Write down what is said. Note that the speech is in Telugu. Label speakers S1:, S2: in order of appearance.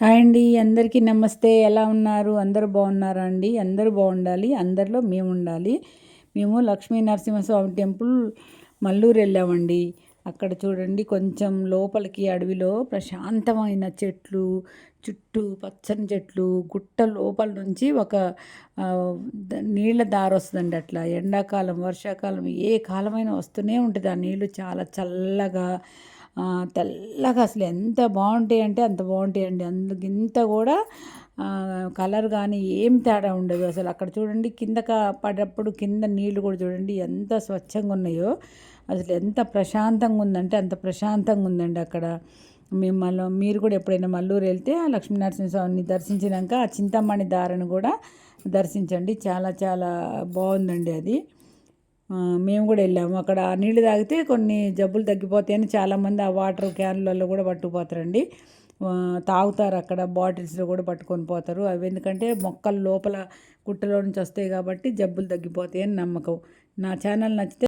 S1: హాయ్ అండి అందరికీ నమస్తే. ఎలా ఉన్నారు? అందరూ బాగున్నారా అండి? అందరూ బాగుండాలి. అందరిలో మేము ఉండాలి. మేము లక్ష్మీ నరసింహస్వామి టెంపుల్ మల్లూరు వెళ్ళామండి. అక్కడ చూడండి కొంచెం లోపలికి అడవిలో ప్రశాంతమైన చెట్లు చుట్టూ పచ్చని చెట్లు గుట్ట లోపల నుంచి ఒక నీళ్ళ దారి వస్తుందండి అట్లా. ఎండాకాలం వర్షాకాలం ఏ కాలమైనా వస్తూనే ఉంటుంది. ఆ నీళ్ళు చాలా చల్లగా తెల్లగా అసలు ఎంత బాగుంటాయి అంటే అంత బాగుంటాయి అండి. అందుకింత ఇంత కూడా కలర్ కానీ ఏం తేడా ఉండదు. అసలు అక్కడ చూడండి కింద పడేటప్పుడు కింద నీళ్ళు కూడా చూడండి ఎంత స్వచ్ఛంగా ఉన్నాయో. అసలు ఎంత ప్రశాంతంగా ఉందంటే అంత ప్రశాంతంగా ఉందండి అక్కడ. మిమ్మల్ని మీరు కూడా ఎప్పుడైనా మల్లూరు వెళ్తే ఆ లక్ష్మీనరసింహస్వామిని దర్శించినాక ఆ చింతమణి దారిని కూడా దర్శించండి. చాలా చాలా బాగుందండి అది. మేము కూడా వెళ్ళాము. అక్కడ నీళ్ళు తాగితే కొన్ని జబ్బులు తగ్గిపోతాయని చాలామంది ఆ వాటర్ క్యాన్లలో కూడా పట్టుకుపోతారండి. తాగుతారు అక్కడ బాటిల్స్లో కూడా పట్టుకొని పోతారు. అవి ఎందుకంటే మొక్కలు లోపల గుట్టలో నుంచి వస్తాయి కాబట్టి జబ్బులు తగ్గిపోతాయని నమ్మకం. నా ఛానల్ నచ్చితే